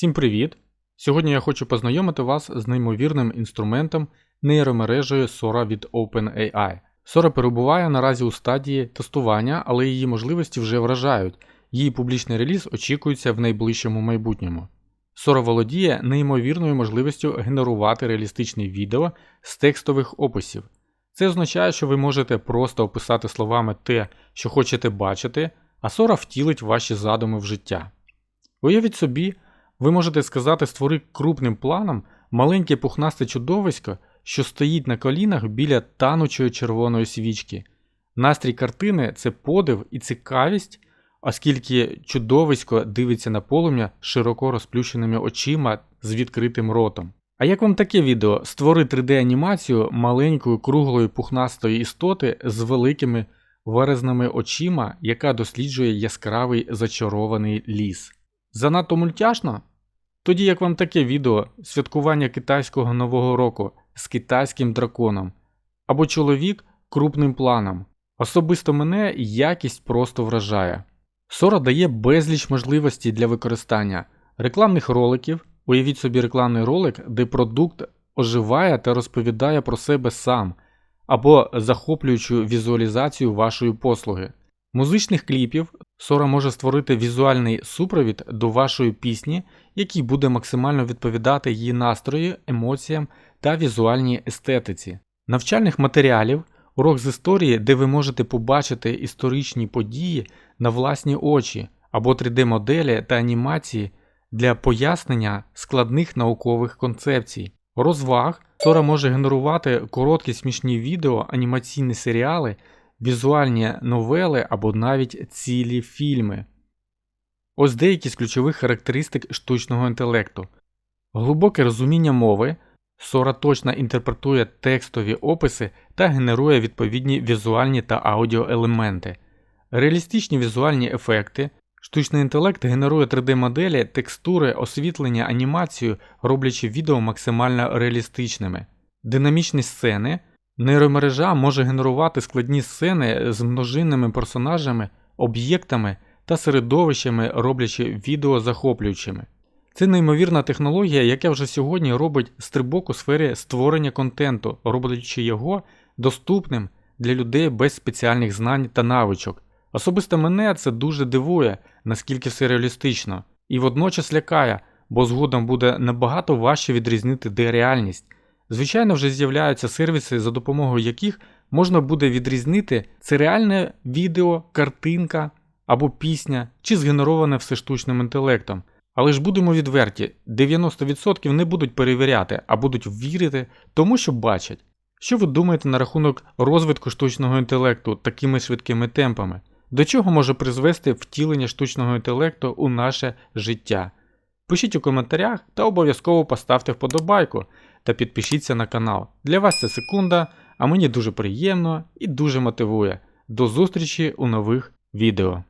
Всім привіт! Сьогодні я хочу познайомити вас з неймовірним інструментом нейромережею Sora від OpenAI. Sora перебуває наразі у стадії тестування, але її можливості вже вражають. Її публічний реліз очікується в найближчому майбутньому. Sora володіє неймовірною можливістю генерувати реалістичні відео з текстових описів. Це означає, що ви можете просто описати словами те, що хочете бачити, а Sora втілить ваші задуми в життя. Уявіть собі, ви можете сказати створи крупним планом маленьке пухнасте чудовисько, що стоїть на колінах біля танучої червоної свічки. Настрій картини це подив і цікавість, оскільки чудовисько дивиться на полум'я широко розплющеними очима з відкритим ротом. А як вам таке відео? Створи 3D-анімацію маленької круглої пухнастої істоти з великими виразними очима, яка досліджує яскравий зачарований ліс. Занадто мультяшно? Тоді як вам таке відео святкування китайського нового року з китайським драконом або чоловік крупним планом. Особисто мене якість просто вражає. Sora дає безліч можливостей для використання рекламних роликів. Уявіть собі рекламний ролик, де продукт оживає та розповідає про себе сам, або захоплюючу візуалізацію вашої послуги. Музичних кліпів Sora може створити візуальний супровід до вашої пісні, який буде максимально відповідати її настрою, емоціям та візуальній естетиці. Навчальних матеріалів, урок з історії, де ви можете побачити історичні події на власні очі, або 3D-моделі та анімації для пояснення складних наукових концепцій. Розваг Sora може генерувати короткі смішні відео, анімаційні серіали візуальні новели або навіть цілі фільми. Ось деякі з ключових характеристик штучного інтелекту. Глибоке розуміння мови. Sora точно інтерпретує текстові описи та генерує відповідні візуальні та аудіоелементи, реалістичні візуальні ефекти. Штучний інтелект генерує 3D-моделі, текстури, освітлення, анімацію, роблячи відео максимально реалістичними, динамічні сцени. Нейромережа може генерувати складні сцени з множинними персонажами, об'єктами та середовищами, роблячи відео захоплюючими. Це неймовірна технологія, яка вже сьогодні робить стрибок у сфері створення контенту, роблячи його доступним для людей без спеціальних знань та навичок. Особисто мене це дуже дивує, наскільки все реалістично, і водночас лякає, бо згодом буде набагато важче відрізнити де реальність. Звичайно, вже з'являються сервіси, за допомогою яких можна буде відрізнити це реальне відео, картинка або пісня, чи згенероване все штучним інтелектом. Але ж будемо відверті, 90% не будуть перевіряти, а будуть вірити тому, що бачать. Що ви думаєте на рахунок розвитку штучного інтелекту такими швидкими темпами? До чого може призвести втілення штучного інтелекту у наше життя? Пишіть у коментарях та обов'язково поставте вподобайку та підпишіться на канал. Для вас це секунда, а мені дуже приємно і дуже мотивує. До зустрічі у нових відео.